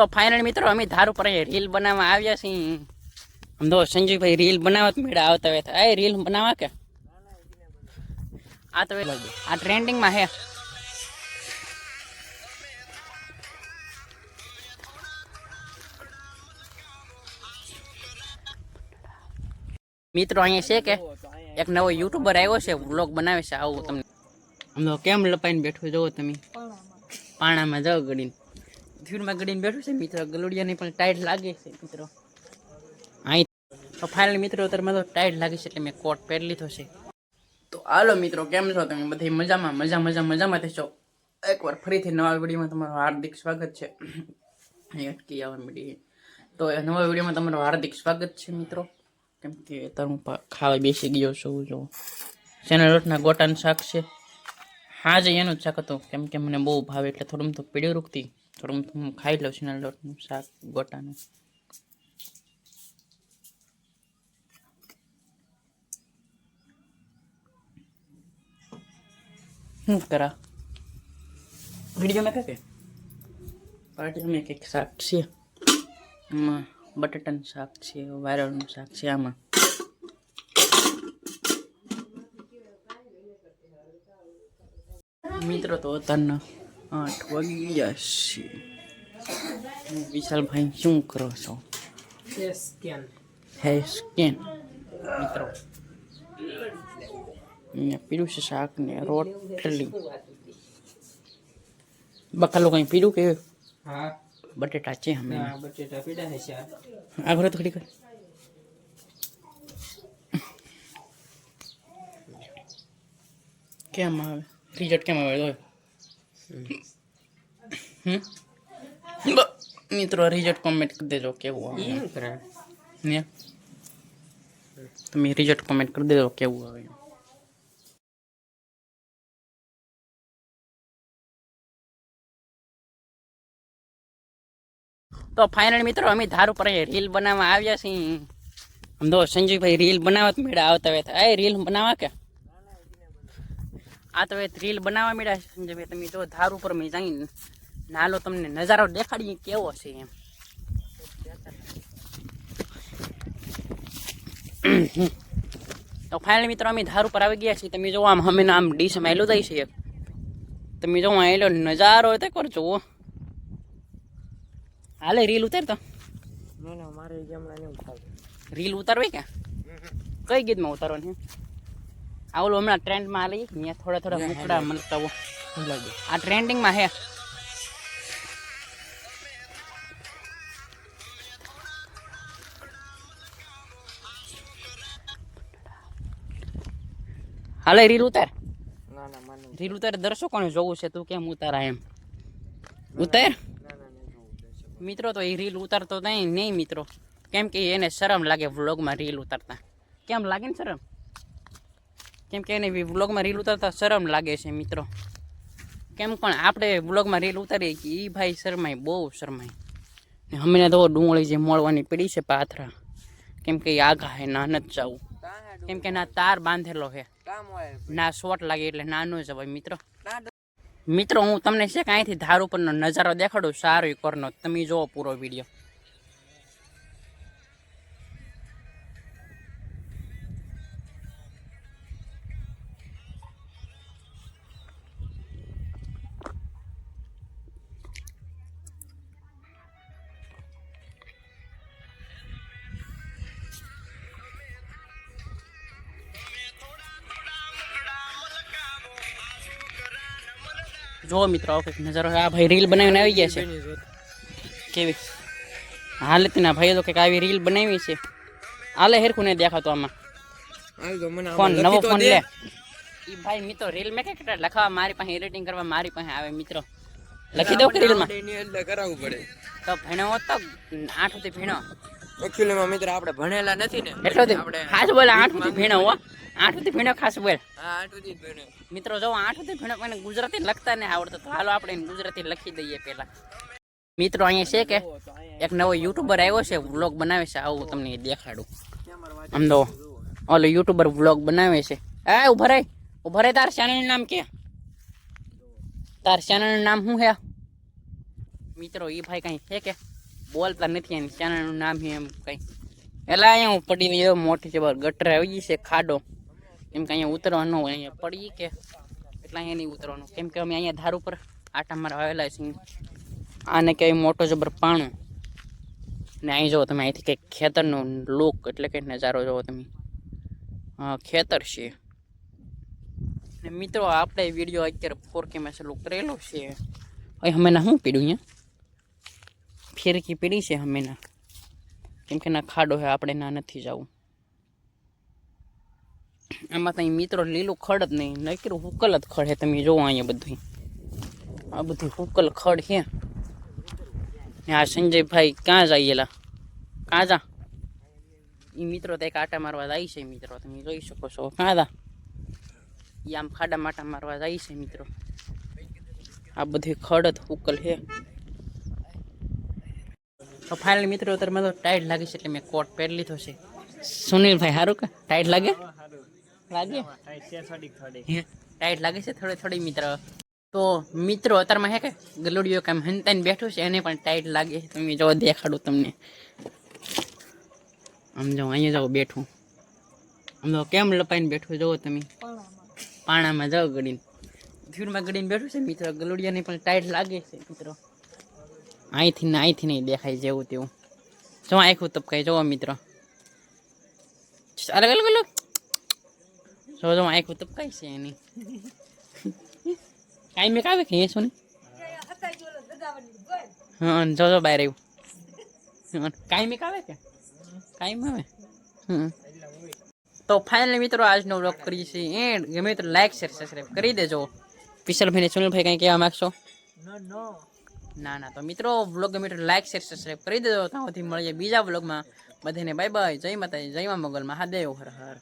તો ફાઇનલ મિત્રો, અમે ધાર ઉપર રીલ બનાવવા આવ્યા છીએ. આમ તો સંજયભાઈ રીલ બનાવવા મેળા આવતા હોય આ રીલ બનાવવા કે? આ તો આ ટ્રેન્ડિંગમાં હે. મિત્રો, અહીંયા છે કે? એક નવો યુટ્યુબર આવ્યો છે વ્લોગ બનાવે છે, આવું તમને. તો કેમ લપાઈને બેઠું જોવો તમે? પાણામાં જાઓ ગડીને. ધીરમાં ગડીને બેઠું છે, મિત્રો. ગલુડિયાની પણ ટાઈટ લાગે છે, મિત્રો. અહીં ફાઇનલ મિત્રો અત્યારે તો ટાઈટ લાગે છે એટલે મેં કોટ પહેરી લીધો છે. તો હાલો, મિત્રો, કેમ છો તમે? બધી મજામાં? મજા મજા, મજામાં છો એકવાર ફરીથી નવા વિડીયોમાં તમારું હાર્દિક સ્વાગત છે. અટકી આવવા મીડી. તો નવા વિડીયોમાં તમારું હાર્દિક સ્વાગત છે, મિત્રો. કેમ કે અત્યારે હું ખાવા બેસી ગયો છું, જો. શેના રોટના ગોટાનું શાક છે. હા, જ એનું જ શાક હતું. કેમ કે મને બહુ ભાવે એટલે થોડું તો પીડ્યું રૂકતી. થોડું હું ખાઈ લઉં શેના લોટનું શાક ગોટાનું. શું કરા? વીડિયો મેં કે પાર્ટી મેં કંઈક શાક છે. આમાં બટાટાનું શાક છે વાયરળનું શાક છે આમાં. મિત્રો તો અત્યારના આઠ વાગી ગયા છે વિશાલભાઈ શું કરો છો હે સ્કેન મિત્રો અહીંયા પીળું છે શાક ને રોટલી બકાલું કંઈ પીળું કે હા બટેટા છે અમે ના બટેટા પીડા છે આગળ તો ખડી કર કેમ આવે રિઝલ્ટ કેમ આવે તો હમ બ- મિત્રો રિઝલ્ટ કોમેન્ટ કરી દેજો કેવું આવે. ને તમે રિઝલ્ટ કોમેન્ટ કરી દેજો કેવું આવે તો ફાઇનલ મિત્રો અમે ધાર ઉપર રીલ બનાવવા આવ્યા છીએ. આમ તો સંજયભાઈ રીલ બનાવવા મેળા આવતા હોય આ રીલ બનાવવા કે? આ તો એ રીલ બનાવવા મળ્યા છે. સંજયભાઈ તમે જો ધાર ઉપર મેં જઈને નાલો તમને નજારો દેખાડીએ કેવો છે એમ. તો ફાઇનલ મિત્રો અમે ધાર ઉપર આવી ગયા છીએ. તમે જો આમ અમે આમ ડીશ આવેલું જાય છે તમે જો આયલો નજારો તે કર જુઓ. હાલે રીલ ઉતાર તો. ના ના મારે જમણા નહીં ઉઠાવ રીલ ઉતારવી ક્યાં? કઈ ગીતમાં ઉતારવાની? આ ઓલું હમણાં ટ્રેન્ડમાં આલી ત્યાં થોડા થોડા મુકડા મલકાવો. આ ટ્રેન્ડિંગમાં હે. હાલે રીલ ઉતાર. ના ના મને રીલ ઉતાર દર્શકોને જોવું છે તું કેમ ઉતારા એમ? ઉતાર. ના ના નહીં જોવું દર્શકો મિત્રો તો એ રીલ ઉતારતો નહીં નહીં મિત્રો. કેમ કે એને શરમ લાગે વ્લોગમાં રીલ ઉતારતા. કેમ લાગે ને શરમ? કેમ કે એને વ્લોગમાં રીલ ઉતારતા શરમ લાગે છે મિત્રો. કેમ પણ આપણે વ્લોગમાં રીલ ઉતારીએ કે એ ભાઈ શરમાય, બહુ શરમાય. ને હમણાં તો ડુંગળી જે મોળવાની પડી છે પાથરા. કેમ કે આઘા હે, ના નથી જવું. કેમ કે ના તાર બાંધેલો છે ના શોટ લાગે એટલે નાનો જ જવાય મિત્રો. મિત્રો, હું તમને છે અહીંથી ધાર ઉપરનો નજારો દેખાડું, સારો કરનો. તમે જોવો પૂરો વીડિયો. જો મિત્રો કંઈક નજારો આ ભાઈ રીલ બનાવીને આવી ગયા છે. કેવી? હાલતના ભાઈ તો કંઈક આવી રીલ બનાવી છે. હાલે હેરખું નહીં દેખાતો આમાં. ફોન નવો ફોન લે. ઈ ભાઈ મિત્રો રીલ મેં કેટલા લખાવા મારી પાસે એડિટિંગ કરવા મારી પાસે આવે મિત્રો. લખી દો રીલમાં? કરાવવું પડે. તો ભણો તો આઠથી ભીણો Actually માં મિત્ર આપણે ભણેલા નથી ને. એટલો આપણે ખાસ બોલ આઠ સુધી ભીણો હો. આઠ સુધી ભીણો ખાસ બોલ. હા આઠ સુધી ભણ્યો. મિત્રો જો આઠ સુધી ભીણો મને ગુજરાતી લખતા ને આવડતો તો હાલો આપણે ગુજરાતી લખી દઈએ પહેલા. મિત્રો અહીંયા છે કે એક નવો યુટ્યુબર આવ્યો છે વ્લોગ બનાવે છે. આવું તમને દેખાડું. આમ તો ઓલો યુટ્યુબર વ્લોગ બનાવે છે. એ ઊભા રહી. ઊભા રહી તાર ચેનલનું નામ કે? તાર ચેનલનું નામ શું છે? મિત્રો એ ભાઈ કઈ છે કે? બોલતા નથી એની ચેનલનું નામ છે એમ કંઈ. એટલે અહીંયા હું પડી ગયો, મોટી જબર ગટર આવી ગઈ છે, ખાડો. એમ કે અહીંયા ઉતરવાનું હોય, અહીંયા પડી કે એટલે અહીંયા નહીં ઉતરવાનું. કેમ કે અમે અહીંયા ધાર ઉપર આટા મારા આવેલા છીએ. આને કહેવાય મોટો જબર પાણો. ને અહીં જુઓ તમે, અહીંથી કંઈક ખેતરનો લુક એટલે કે નજારો જુઓ તમે. હા, ખેતર છે. ને મિત્રો, આપણે વીડિયો અત્યારે ફોર કે માં ચાલુ કરેલો છે. હવે હમેના શું પીડ્યું અહીંયા? ફેરકી પીડી છે હમેના કેમ કે ના ખાડો છે આપણે ના નથી જવું. આમાં તો મિત્રો લીલું ખડ જ નહીં, નકરું હુકલ જ ખડ છે તમે જોવો અહીંયા બધું આ બધું હુકલ ખડ ને આ સંજયભાઈ ક્યાં જાયેલા ક્યાં જા? એ મિત્રો તો એક આટા મારવા જાય છે, મિત્રો. તમે જોઈ શકો છો. ક્યાં જા? એ આમ ખાડા માટા મારવા જાય છે, મિત્રો. આ બધી ખડ જ હુકલ છે તો ફાઇનલ મિત્રો, અત્યારે તો ટાઈટ લાગે છે એટલે મેં કોટ પહેરી લીધો છે. સુનિલભાઈ સારું કે? ટાઈટ લાગે? લાગે? ટાઈટ લાગે છે થોડી થોડી, મિત્ર. તો મિત્રો, અત્યારમાં હે કે ગલુડિયો કામ હંતાઈને બેઠું છે, એને પણ ટાઈટ લાગે છે. તમે જો, દેખાડું તમને. આમ જો, અહીંયા જાઓ, બેઠું. આમ તો કેમ લપાઈને બેઠું જોવો તમે. પાણામાં જાઓ ગડીને. ધીરમાં ગડીને બેઠું છે, મિત્ર. ગલુડિયાને પણ ટાઈટ લાગે છે, મિત્રો. અહીંથી ને અહીંથી નહીં દેખાય જેવું તેવું. જો આખું તપકાય, જોવો મિત્રો. અલગ અલગ અલગ. જો જો આખું તપકાય છે એની. કાંઈ મેં કાવે કે એ શું હા, જો જો બહાર આવ્યું કાંઈ મેં કાવે કે? કાંઈ આવે હમ તો ફાઇનલી મિત્રો, આજનો વ્લોગ કરીએ છીએ એ ગમે તો લાઈક શેર સબસ્ક્રાઈબ કરી દેજો. વિશાલભાઈ ને સુનિલભાઈ કંઈ કહેવા માંગશો? ના ના. તો મિત્રો વ્લોગ ગમે તો લાઈક શેર સબસ્ક્રાઈબ કરી દેજો. ત્યાં સુધી મળીએ બીજા વ્લોગમાં બધાને બાય બાય જય માતાજી. જય મા મોગલ. મહાદેવ. હર હર.